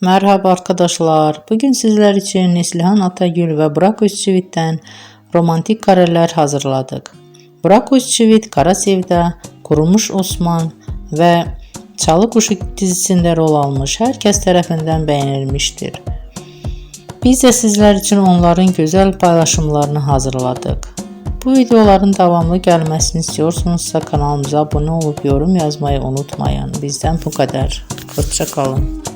Merhaba arkadaşlar. Bugün sizler için Neslihan Atagül ve Burak Özçivit'ten romantik kareler hazırladık. Burak Özçivit, Kara Sevda, Kurumuş Osman ve Çalı Kuşu dizisinde rol almış. Herkes tarafından beğenilmiştir. Biz de sizler için onların güzel paylaşımlarını hazırladık. Bu videoların devamlı gelmesini istiyorsanızsa kanalımıza abone olup yorum yazmayı unutmayın. Bizden bu kadar. Hoşça kalın.